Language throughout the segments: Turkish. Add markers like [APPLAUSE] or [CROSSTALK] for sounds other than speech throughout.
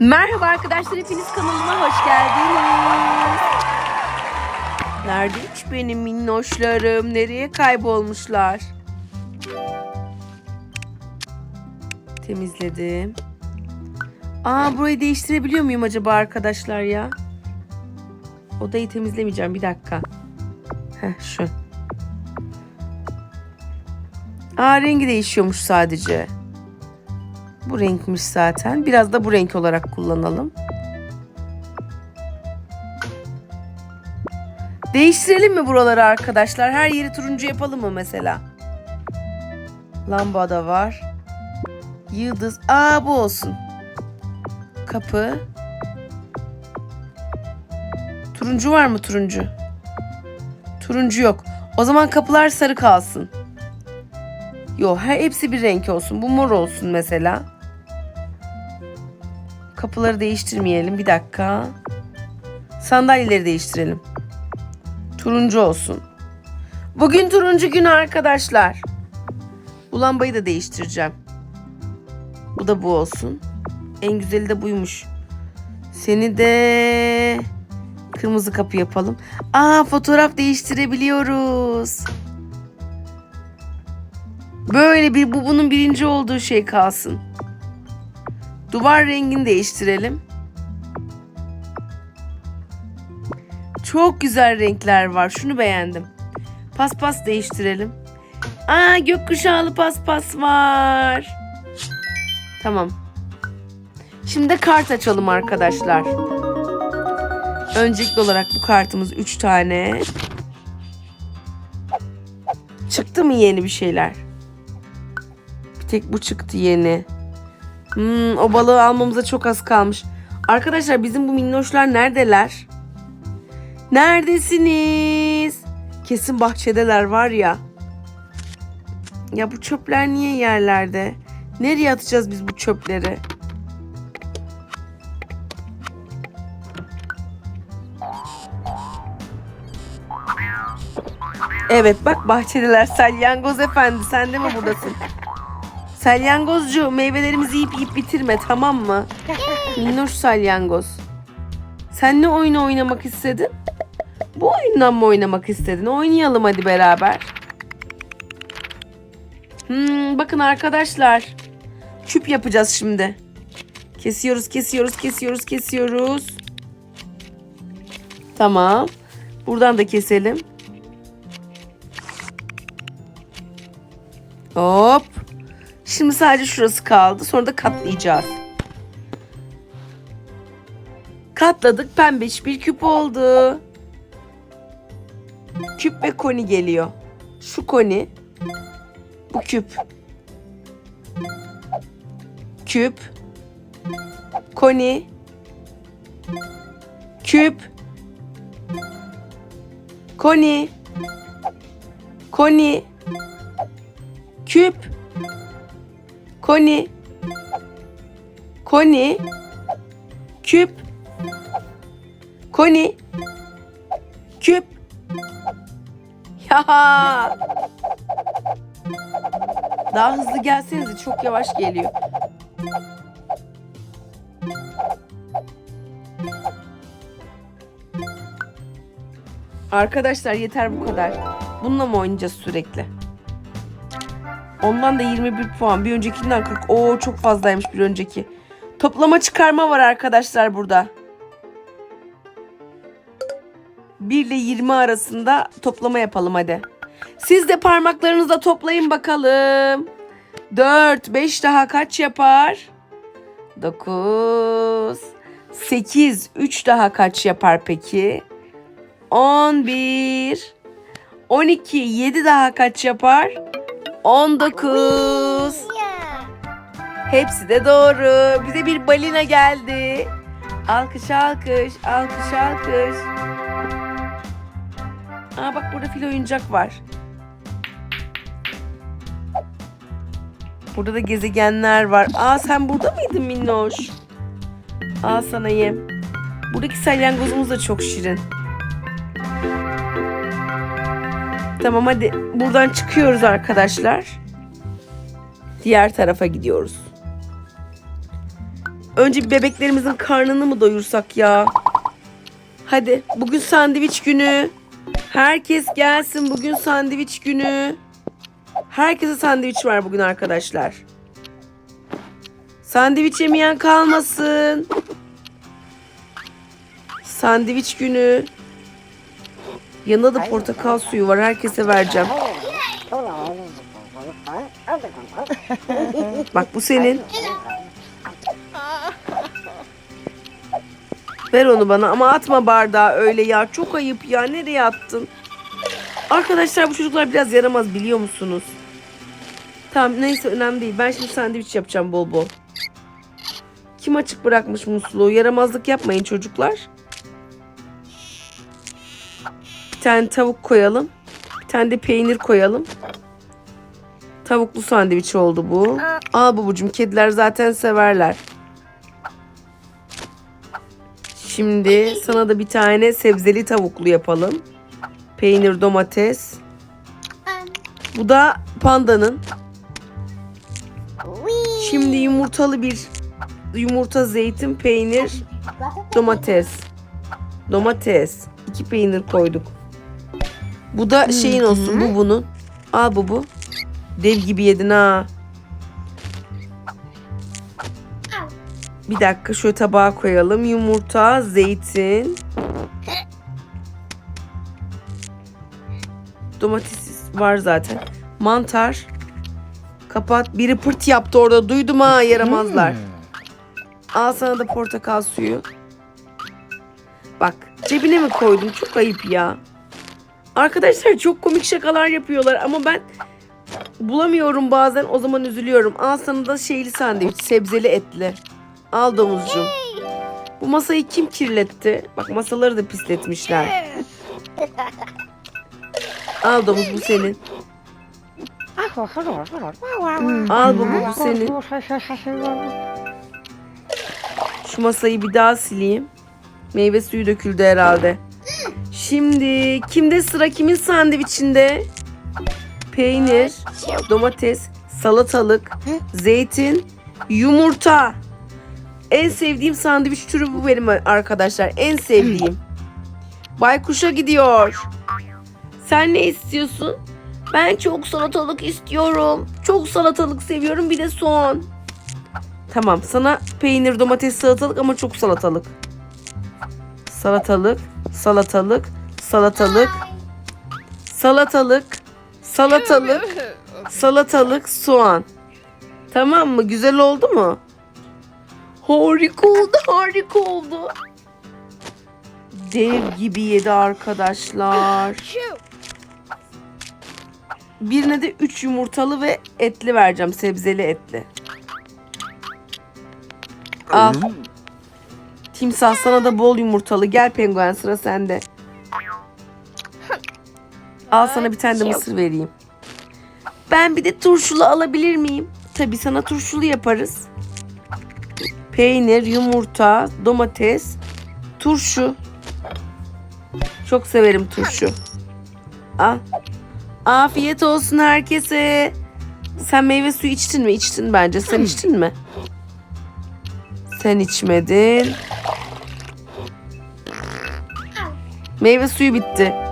Merhaba arkadaşlar hepiniz kanalıma hoş geldiniz. Nerede hiç benim minnoşlarım? Nereye kaybolmuşlar? Temizledim. Aa burayı değiştirebiliyor muyum acaba arkadaşlar ya? Odayı temizlemeyeceğim bir dakika. Heh şu. Aa rengi değişiyormuş sadece. Bu renkmiş zaten. Biraz da bu renk olarak kullanalım. Değiştirelim mi buraları arkadaşlar? Her yeri turuncu yapalım mı mesela? Lamba da var. Yıldız. Aa bu olsun. Kapı. Turuncu var mı turuncu? Turuncu yok. O zaman kapılar sarı kalsın. Yo, her hepsi bir renk olsun. Bu mor olsun mesela. Kapıları değiştirmeyelim. Bir dakika. Sandalyeleri değiştirelim. Turuncu olsun. Bugün turuncu günü arkadaşlar. Bu lambayı da değiştireceğim. Bu da bu olsun. En güzeli de buymuş. Seni de kırmızı kapı yapalım. Aa fotoğraf değiştirebiliyoruz. Böyle bir bu bunun birinci olduğu şey kalsın. Duvar rengini değiştirelim. Çok güzel renkler var. Şunu beğendim. Paspas değiştirelim. Aa gökkuşağlı paspas var. Tamam. Şimdi kart açalım arkadaşlar. Öncelikli olarak bu kartımız 3 tane. Çıktı mı yeni bir şeyler? Bir tek bu çıktı yeni. Hmm, o balığı almamıza çok az kalmış. Arkadaşlar bizim bu minnoşlar neredeler? Neredesiniz? Kesin bahçedeler var ya. Ya bu çöpler niye yerlerde? Nereye atacağız biz bu çöpleri? Evet bak bahçedeler. Salyangoz efendi sen de mi buradasın? Salyangozcu meyvelerimizi yiyip yiyip bitirme tamam mı? Minnoş salyangoz. Sen ne oyunu oynamak istedin? Bu oyundan mı oynamak istedin? Oynayalım hadi beraber. Hmm, bakın arkadaşlar. Küp yapacağız şimdi. Kesiyoruz, kesiyoruz, kesiyoruz, kesiyoruz. Tamam. Buradan da keselim. Hop. Şimdi sadece şurası kaldı. Sonra da katlayacağız. Katladık. Pembiş bir küp oldu. Küp ve koni geliyor. Şu koni. Bu küp. Küp. Koni. Küp. Koni. Koni. Küp. Koni. Koni. Küp. Koni. Küp. Ya. Daha hızlı gelsenize çok yavaş geliyor. Arkadaşlar yeter bu kadar. Bununla mı oynayacağız sürekli? Ondan da 21 puan. Bir öncekinden 40. Oo çok fazlaymış bir önceki. Toplama çıkarma var arkadaşlar burada. 1 ile 20 arasında toplama yapalım hadi. Siz de parmaklarınızla toplayın bakalım. 4, 5 daha kaç yapar? 9, 8, 3 daha kaç yapar peki? 11, 12, 7 daha kaç yapar? 19. Hepsi de doğru. Bize bir balina geldi. Alkış alkış, alkış alkış. Aa bak burada fil oyuncak var. Burada da gezegenler var. Aa sen burada mıydın minnoş? Aa sana yem. Buradaki salyangozumuz da çok şirin. Tamam hadi buradan çıkıyoruz arkadaşlar. Diğer tarafa gidiyoruz. Önce bebeklerimizin karnını mı doyursak ya? Hadi bugün sandviç günü. Herkes gelsin bugün sandviç günü. Herkese sandviç var bugün arkadaşlar. Sandviç yemeyen kalmasın. Sandviç günü. Yanında da portakal suyu var. Herkese vereceğim. Bak bu senin. Ver onu bana ama atma bardağı öyle ya. Çok ayıp ya. Nereye attın? Arkadaşlar bu çocuklar biraz yaramaz biliyor musunuz? Tamam neyse önemli değil. Ben şimdi sandviç yapacağım bol bol. Kim açık bırakmış musluğu? Yaramazlık yapmayın çocuklar. Tane tavuk koyalım. Bir tane de peynir koyalım. Tavuklu sandviç oldu bu. Al babacığım kediler zaten severler. Şimdi sana da bir tane sebzeli tavuklu yapalım. Peynir, domates. Bu da pandanın. Şimdi yumurtalı bir yumurta, zeytin, peynir, domates. Domates. İki peynir koyduk. Bu da şeyin olsun. Bu bunun. Al bu bu. Dev gibi yedin ha. Bir dakika şöyle tabağa koyalım. Yumurta, zeytin. Domates var zaten. Mantar. Kapat. Biri pırt yaptı orada. Duydum ha yaramazlar. Al sana da portakal suyu. Bak cebine mi koydun? Çok ayıp ya. Arkadaşlar çok komik şakalar yapıyorlar ama ben bulamıyorum bazen o zaman üzülüyorum. Al sana da şeyli sandviç sebzeli etli. Al domuzcuğum. Bu masayı kim kirletti? Bak masaları da pisletmişler. Al domuz bu senin. Al baba bu senin. Şu masayı bir daha sileyim. Meyve suyu döküldü herhalde. Şimdi kimde sıra kimin sandviçinde? Peynir, domates, salatalık, zeytin, yumurta. En sevdiğim sandviç türü bu benim arkadaşlar. En sevdiğim. Baykuş'a gidiyor. Sen ne istiyorsun? Ben çok salatalık istiyorum. Çok salatalık seviyorum. Bir de soğan. Tamam sana peynir, domates, salatalık ama çok salatalık. Salatalık, salatalık, salatalık, salatalık, salatalık, [LAUGHS] salatalık, soğan. Tamam mı? Güzel oldu mu? Harika oldu, harika oldu. Dev gibi yedi arkadaşlar. Birine de 3 yumurtalı ve etli vereceğim. Sebzeli etli. Al. Timsah sana da bol yumurtalı. Gel penguen sıra sende. Al sana bir tane de mısır vereyim. Ben bir de turşulu alabilir miyim? Tabii sana turşulu yaparız. Peynir, yumurta, domates, turşu. Çok severim turşu. Al. Afiyet olsun herkese. Sen meyve suyu içtin mi? İçtin bence. Sen içtin mi? Sen içmedin. Meyve suyu bitti.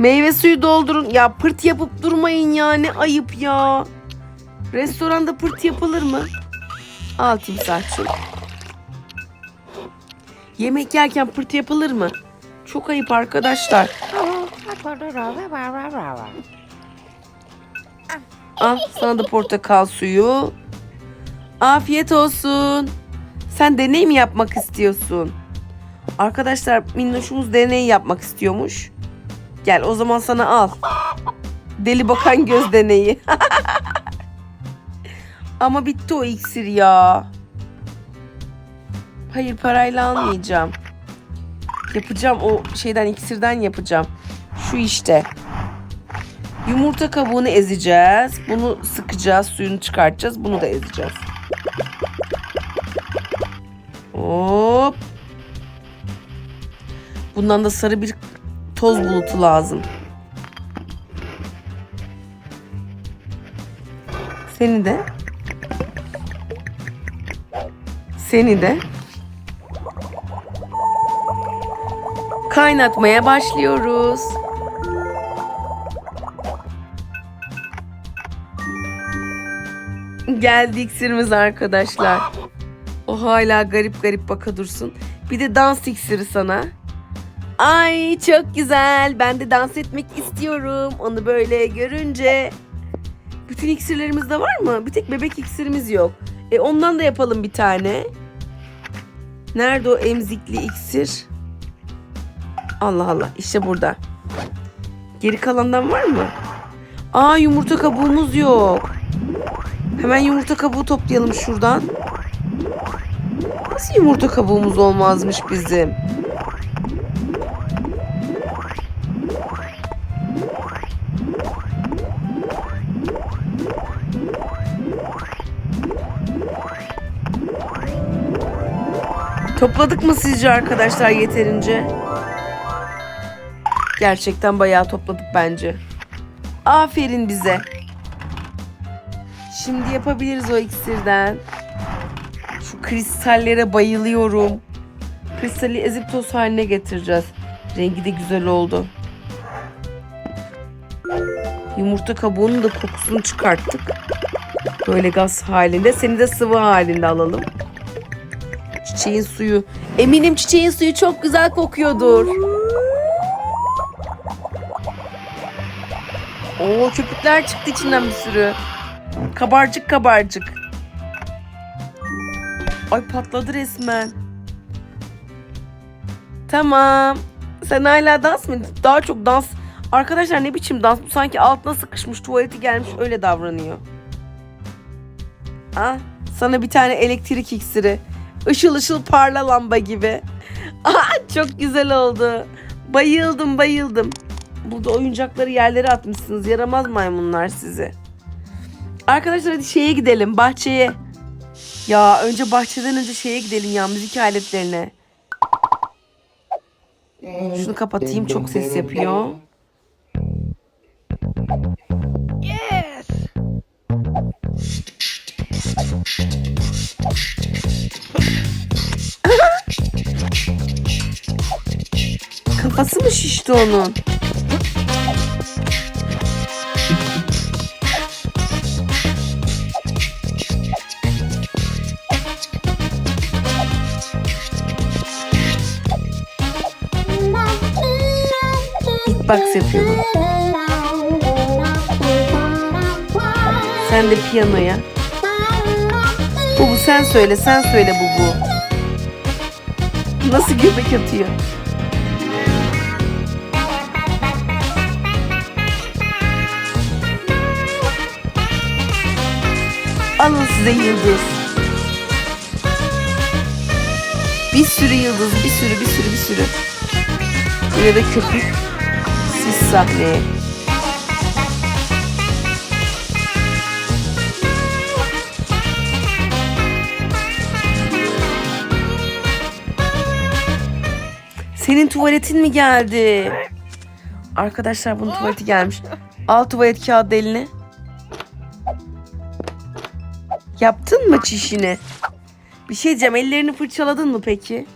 Meyve suyu doldurun. Ya pırt yapıp durmayın ya. Ne ayıp ya. Restoranda pırt yapılır mı? Al timsahçım. Yemek yerken pırt yapılır mı? Çok ayıp arkadaşlar. Al sana da portakal suyu. Afiyet olsun. Sen deney mi yapmak istiyorsun? Arkadaşlar minnoşumuz deney yapmak istiyormuş. Gel o zaman sana al. Deli bakan göz deneyi. [LAUGHS] Ama bitti o iksir ya. Hayır parayla almayacağım. Yapacağım o şeyden iksirden yapacağım. Şu işte. Yumurta kabuğunu ezeceğiz. Bunu sıkacağız, suyunu çıkartacağız. Bunu da ezeceğiz. Hop. Bundan da sarı bir toz bulutu lazım. Seni de. Seni de. Kaynatmaya başlıyoruz. Geldi iksirimiz arkadaşlar. O hala garip garip baka dursun. Bir de dans iksiri sana. Ay çok güzel. Ben de dans etmek istiyorum. Onu böyle görünce. Bütün iksirlerimiz de var mı? Bir tek bebek iksirimiz yok. E ondan da yapalım bir tane. Nerede o emzikli iksir? Allah Allah işte burada. Geri kalandan var mı? Aa yumurta kabuğumuz yok. Hemen yumurta kabuğu toplayalım şuradan. Nasıl yumurta kabuğumuz olmazmış bizim? Topladık mı sizce arkadaşlar yeterince? Gerçekten bayağı topladık bence. Aferin bize. Şimdi yapabiliriz o iksirden. Şu kristallere bayılıyorum. Kristali ezip toz haline getireceğiz. Rengi de güzel oldu. Yumurta kabuğunun da kokusunu çıkarttık. Böyle gaz halinde. Seni de sıvı halinde alalım. Çiçeğin suyu. Eminim çiçeğin suyu çok güzel kokuyordur. Oo köpükler çıktı içinden bir sürü. Kabarcık kabarcık. Ay patladı resmen. Tamam. Sen hala dans mı? Daha çok dans. Arkadaşlar ne biçim dans? Bu sanki altına sıkışmış tuvaleti gelmiş öyle davranıyor. Ah, sana bir tane elektrik iksiri. Işıl ışıl parla lamba gibi. [LAUGHS] Aa, çok güzel oldu. Bayıldım bayıldım. Burada oyuncakları yerlere atmışsınız. Yaramaz maymunlar sizi. Arkadaşlar hadi şeye gidelim bahçeye. Ya önce bahçeden önce şeye gidelim ya müzik aletlerine. Şunu kapatayım çok ses yapıyor. Kafası mı şişti onun? Beatbox yapıyor bu. Sen de piyanoya. Bu bu sen söyle sen söyle bu bu. Nasıl göbek atıyor? Alın size yıldız. Bir sürü yıldız, bir sürü, bir sürü, bir sürü. Buraya da köpük. Siz sahneye. Senin tuvaletin mi geldi? Arkadaşlar bunun tuvaleti gelmiş. Al tuvalet kağıdı eline. Yaptın mı çişini? Bir şey diyeceğim ellerini fırçaladın mı peki?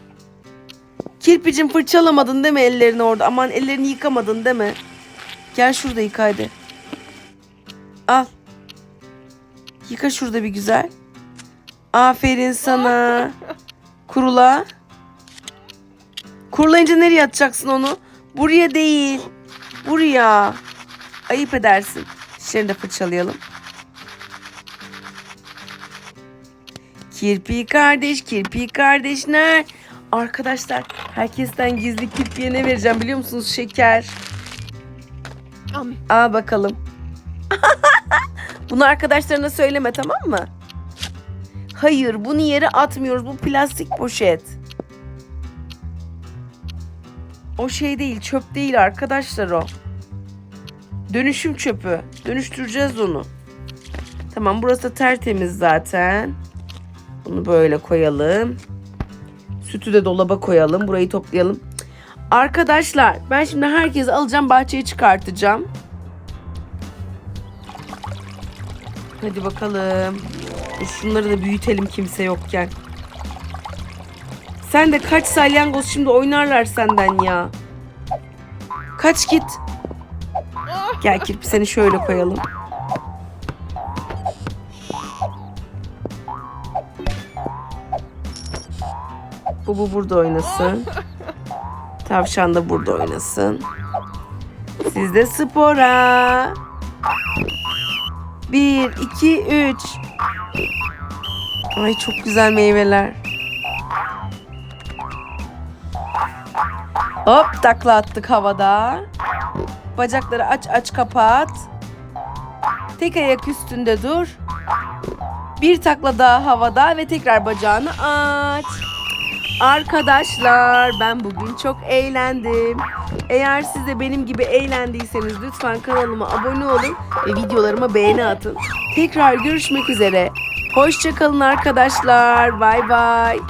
Kirpicim fırçalamadın değil mi ellerini orada? Aman ellerini yıkamadın değil mi? Gel şurada yıka hadi. Al. Yıka şurada bir güzel. Aferin sana. Kurula. Kurulayınca nereye atacaksın onu? Buraya değil. Buraya. Ayıp edersin. Dişlerini de fırçalayalım. Kirpi kardeş, kirpi kardeş ne? Arkadaşlar herkesten gizli kirpiye ne vereceğim biliyor musunuz? Şeker. Al bakalım. [LAUGHS] Bunu arkadaşlarına söyleme tamam mı? Hayır bunu yere atmıyoruz. Bu plastik poşet. O şey değil çöp değil arkadaşlar o. Dönüşüm çöpü. Dönüştüreceğiz onu. Tamam burası da tertemiz zaten. Bunu böyle koyalım. Sütü de dolaba koyalım. Burayı toplayalım. Arkadaşlar ben şimdi herkesi alacağım bahçeye çıkartacağım. Hadi bakalım. Şunları da büyütelim kimse yokken. Sen de kaç salyangoz şimdi oynarlar senden ya. Kaç git. Gel kirpi seni şöyle koyalım. Bu bu burada oynasın. Tavşan da burada oynasın. Siz de spora. Bir, iki, üç. Ay çok güzel meyveler. Hop takla attık havada. Bacakları aç aç kapat. Tek ayak üstünde dur. Bir takla daha havada ve tekrar bacağını aç. Arkadaşlar ben bugün çok eğlendim. Eğer siz de benim gibi eğlendiyseniz lütfen kanalıma abone olun ve videolarıma beğeni atın. Tekrar görüşmek üzere. Hoşçakalın arkadaşlar. Bay bay.